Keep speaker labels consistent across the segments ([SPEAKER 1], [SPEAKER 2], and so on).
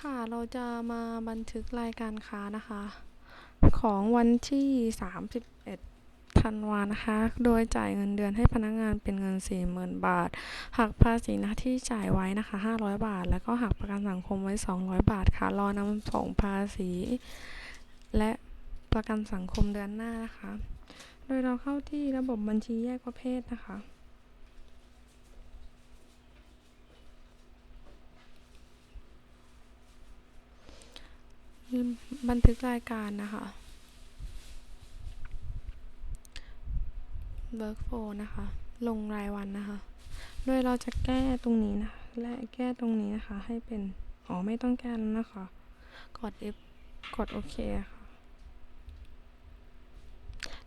[SPEAKER 1] ค่ะ เราจะมาบันทึกรายการค้านะคะ ของวันที่ 31 ธันวานะคะ โดยจ่ายเงินเดือนให้พนักงานเป็นเงิน 40,000 บาท หักภาษีน้าที่จ่ายไว้นะคะ 500 บาท แล้วก็หักประกันสังคมไว้ 200 บาทค่ะ รอนำส่งภาษี และประกันสังคมเดือนหน้านะคะ โดยเราเข้าที่ระบบบัญชีแยกประเภทนะคะ บันทึกรายการนะคะ workflow นะคะ ลงรายวันนะคะ โดยเราจะแก้ตรงนี้นะ และแก้ตรงนี้นะคะ ให้เป็น อ๋อ ไม่ต้องแก้แล้วนะคะ กด F กดโอเคค่ะ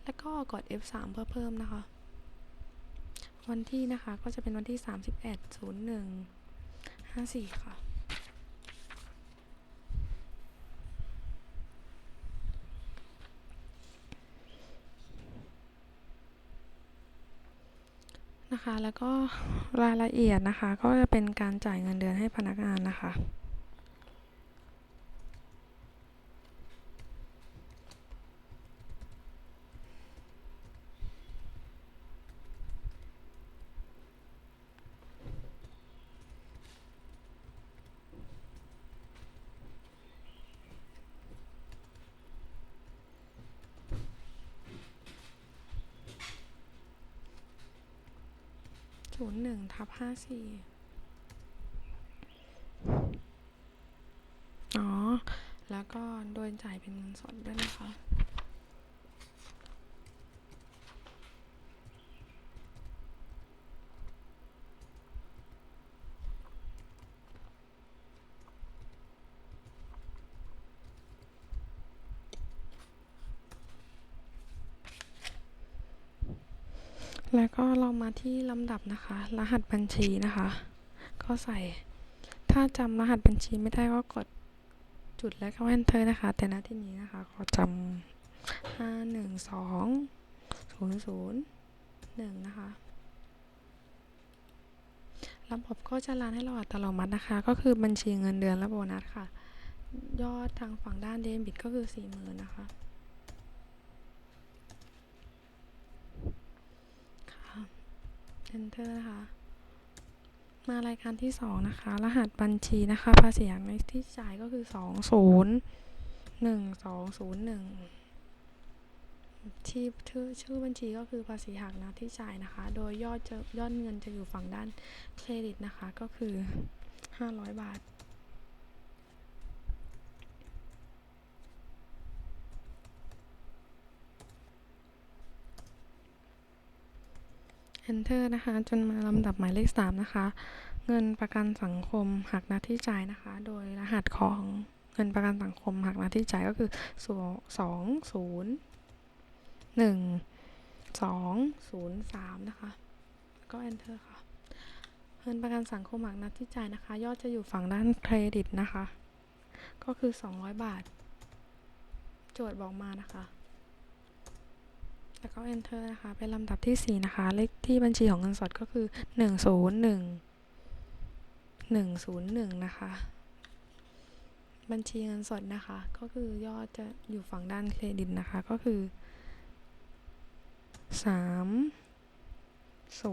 [SPEAKER 1] แล้วก็กด F3 เพื่อเพิ่มนะคะ วันที่นะคะ ก็จะเป็นวันที่ 31 01 54 ค่ะ นะคะ แล้วก็รายละเอียดนะคะ ก็จะเป็นการจ่ายเงินเดือนให้พนักงานนะคะ ศูนย์หนึ่งทับห้าสี่อ๋อ แล้วก็โดยจ่ายเป็นเงินสดด้วยนะคะ แล้วก็เรามาที่ลำดับนะคะ รหัสบัญชีนะคะ ก็ใส่ ถ้าจำรหัสบัญชีไม่ได้ก็กดจุดแล้วก็ enter นะคะ แต่ณที่นี้นะคะขอจำห้าหนึ่งสองศูนย์ศูนย์หนึ่งนะคะระบบก็จะรันให้เราอัตโนมัตินะคะ ก็คือบัญชีเงินเดือนและโบนัสค่ะ ยอดทางฝั่งด้านเดบิตก็คือสี่หมื่นนะคะ enter นะคะ มารายการที่สองนะคะ รหัสบัญชีนะคะ ภาษีหักในที่จ่ายก็คือสองศูนย์หนึ่งสองศูนย์หนึ่งที่ชื่อชื่อบัญชีก็คือภาษีหักนะที่จ่ายนะคะ โดยยอดจะยอดเงินจะอยู่ฝั่งด้านเครดิตนะคะ ก็คือห้าร้อยบาท enter นะคะ จนมาลำดับหมายเลข 3 นะคะ เงินประกันสังคมหักหน้าที่จ่ายนะคะ โดยรหัสของเงินประกันสังคมหักหน้าที่จ่ายก็คือสองศูนย์หนึ่งสองศูนย์สามนะคะแล้วก็ enter ค่ะ เงินประกันสังคมหักหน้าที่จ่ายนะคะ ยอดจะอยู่ฝั่งด้านเครดิตนะคะ ก็คือ 200 บาท โจทย์บอกมานะคะ แล้วก็ enter นะคะ เป็นลำดับที่ 4 นะคะ เลขที่บัญชีของเงินสดก็คือ 101 101 นะคะ บัญชีเงินสดนะคะ ก็คือยอดจะอยู่ฝั่งด้านเครดิตนะคะ ก็คือ 3 0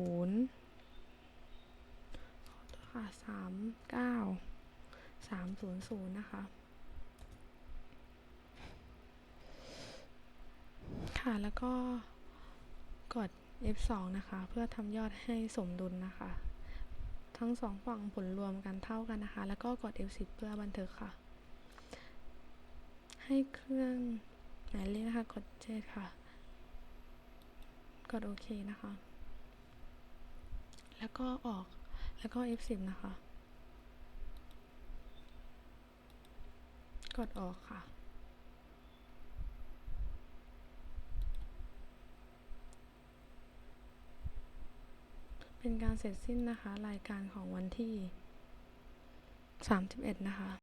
[SPEAKER 1] ขอโทษค่ะ3 9 3 0 0 นะคะ ค่ะ แล้วก็กด F2 นะคะ เพื่อทำยอดให้สมดุลนะคะ ทั้งสองฝั่งผลรวมกันเท่ากันนะคะ แล้วก็กด F10 เพื่อบันทึกค่ะ ให้เครื่องหมายเลขนะคะ กดเจ็ดค่ะ กดโอเคนะคะ แล้วก็ออก แล้วก็ F10 นะคะ กดออกค่ะ เป็นการเสร็จสิ้นนะคะ รายการของวันที่ 31 นะคะ